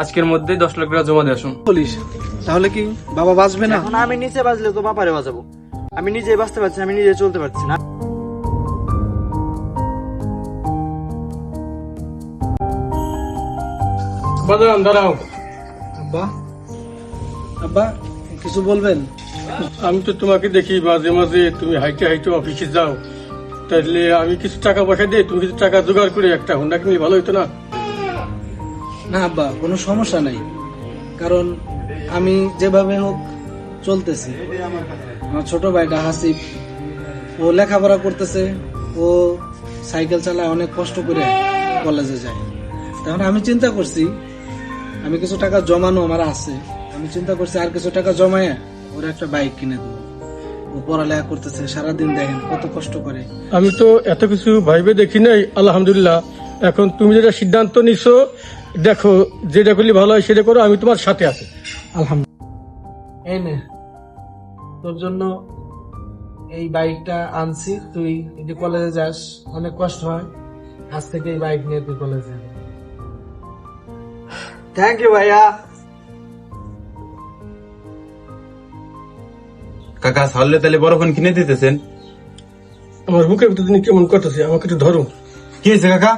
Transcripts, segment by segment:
আজকের মধ্যেই দশ লাখ টাকা জমা দিয়ে আসুন। বলিস তাহলে কি বাবা বাঁচবে না? এখন আমি নিচে বাজলে তো বাপারে বাজাবো আমি নিজে বাঁচতে পারছি আমি নিজে চলতে পারছি না। বাজান দাঁড়াও। আব্বা আব্বা কিছু বলবেন? আমি তো তোমাকে দেখি মাঝে মাঝে তুমি হাইটে হাইটে অফিসে যাও। তাহলে আমি কিছু টাকা পয়সা দিই তুমি কিছু টাকা জোগাড় করে একটা হুন্ডা কিনলে ভালো হতো না? না আব্বা, কোনো সমস্যা নাই। কারণ আমি যেভাবে হোক চলতেছি। আমার ছোট ভাইটা হাসিফ ও লেখাপড়া করতেছে। ও সাইকেল চালায় অনেক কষ্ট করে কলেজে যায়। তখন আমি চিন্তা করছি, আমি কিছু টাকা জমানো আমার আছে। আমি চিন্তা করছি আর কিছু টাকা জমায় ওর একটা বাইক কিনে দেবো। ও পড়ালেখা করতেছে, সারাদিন দেখেন কত কষ্ট করে। আমি তো এত কিছু ভাইবে দেখি নাই, আলহামদুলিল্লাহ। এখন তুমি যেটা সিদ্ধান্ত নিছো দেখো যেটা করলে ভালো হয় সেটা করো আমি তোমার সাথে আছি। আলহামদুলিল্লাহ। এই নে তোর জন্য এই বাইকটা আনছি। তুই যদি কলেজে যাস অনেক কষ্ট হয়। আজ থেকে এই বাইক নিয়ে তুই কলেজে যাবি। থ্যাংক ইউ ভাইয়া। কাকা সারলে তাহলে বড় ফোন কিনে দিতেছেন? আমার বুকের ভিতরে তুমি কেমন করতেছে? আমাকে একটু ধরো। কি হয়েছে কাকা?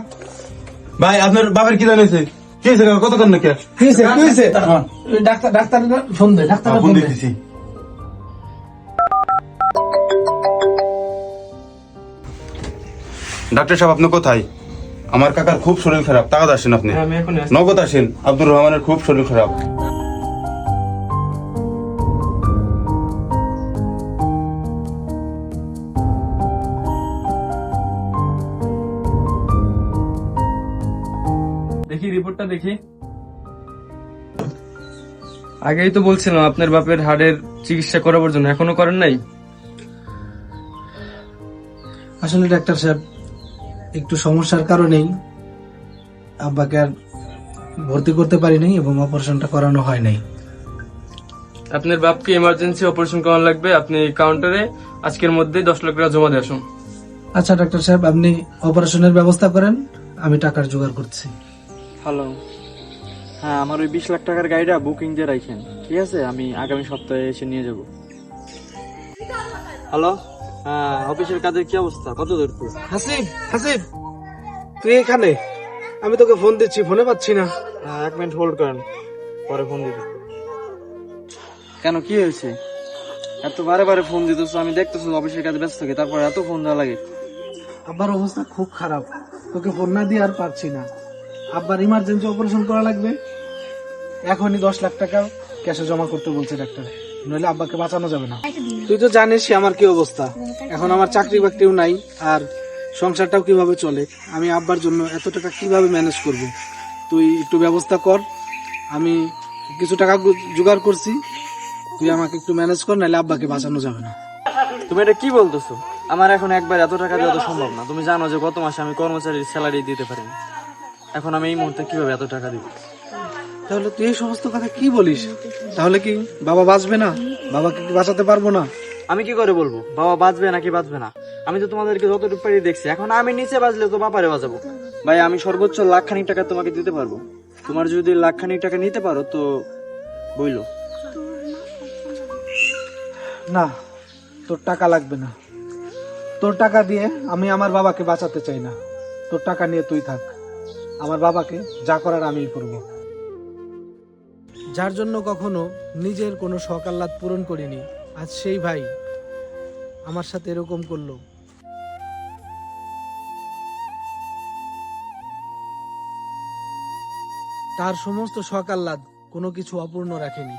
ভাই আপনার বাবার কি জানিয়েছে কি নাকি? কি কি ডাক্তার ডাক্তার ফোন দে ডাক্তার ফোন ফোন দিতেছি। ডাক্তার সাহেব আপনি কোথায়? আমার কাকার খুব শরীর খারাপ তাকাত আসেন আপনি। নগদ আসেন। আব্দুর রহমানের খুব শরীর খারাপ। দেখি রিপোর্টটা দেখি। আগেই তো বলছিলাম আপনার বাপের হাড়ের চিকিৎসা করাবার জন্য। এখনও করেন নাই? আসলে ডাক্তার সাহেব একটু সমস্যার কারণেই আব্বাকে আর ভর্তি করতে পারি নাই এবং অপারেশনটা করানো হয় নাই। আপনার বাপকে ইমার্জেন্সি অপারেশন করানো লাগবে। আপনি কাউন্টারে আজকের মধ্যেই দশ লাখ টাকা জমা দিয়ে আসুন। আচ্ছা ডাক্তার সাহেব আপনি অপারেশনের ব্যবস্থা করেন আমি টাকার জোগাড় করছি। হ্যালো হ্যাঁ আমার ওই বিশ লাখ টাকার গাড়িটা বুকিং দিয়ে রাখেন ঠিক আছে? আমি আগামী সপ্তাহে এসে নিয়ে যাব। হ্যালো হ্যাঁ অফিসের কাজের কি অবস্থা? কত দূর তো? হাসিব হাসিব তুই এখানে? আমি তোকে ফোন দিচ্ছি ফোনে পাচ্ছি না। হ্যাঁ এক মিনিট হোল্ড করেন। পরে ফোন দিতে কেন কি হয়েছে? এত বারে বারে ফোন দিতেছো আমি দেখতেছো অফিসের কাজে ব্যস্ত থাকি তারপর এত ফোন দেওয়া লাগে। আমার অবস্থা খুব খারাপ। তোকে ফোন না দিয়ে আর পারছি না। আব্বার ইমার্জেন্সি অপারেশন করা লাগবে। এখনই দশ লাখ টাকা ক্যাশে জমা করতে বলছে ডাক্তার। নইলে আব্বাকে বাঁচানো যাবে না। তুই তো জানিস আমার কি অবস্থা। এখন আমার চাকরি বাকরিও নাই আর সংসারটাও কীভাবে চলে? আমি আব্বার জন্য এত টাকা কীভাবে ম্যানেজ করব? তুই একটু ব্যবস্থা কর আমি কিছু টাকা জোগাড় করছি। তুই আমাকে একটু ম্যানেজ কর নাহলে আব্বাকে বাঁচানো যাবে না। তুমি এটা কি বলতেছো? আমার এখন একবার এত টাকা দেওয়া তো সম্ভব না। তুমি জানো যে গত মাসে আমি কর্মচারীর স্যালারি দিতে পারিনি। এখন আমি এই মুহূর্তে কীভাবে এত টাকা দিব? তাহলে তুই এই সমস্ত কথা কি বলিস? তাহলে কি বাবা বাঁচবে না? বাবাকে কি বাঁচাতে পারব না? আমি কি করে বলব? বাবা বাঁচবে নাকি বাঁচবে না? আমি তো তোমাদেরকে যতটুকু পারি দেখছি। এখন আমি নিচে বাজলে তো বাপারে বাঁচাবো। ভাই আমি সর্বোচ্চ লাখখানিক টাকা তোমাকে দিতে পারব। তোমার যদি লাখ খানিক টাকা নিতে পারো তো বইলো। না তোর টাকা লাগবে না। তোর টাকা দিয়ে আমি আমার বাবাকে বাঁচাতে চাই না। তোর টাকা নিয়ে তুই থাক। আমার বাবাকে যা করার আমি করব। যার জন্য কখনো নিজের কোনো শখ আহ্লাদ পূরণ করিনি। আজ সেই ভাই আমার সাথে এরকম করল। তার সমস্ত শখ আহ্লাদ কোনো কিছু অপূর্ণ রাখেনি।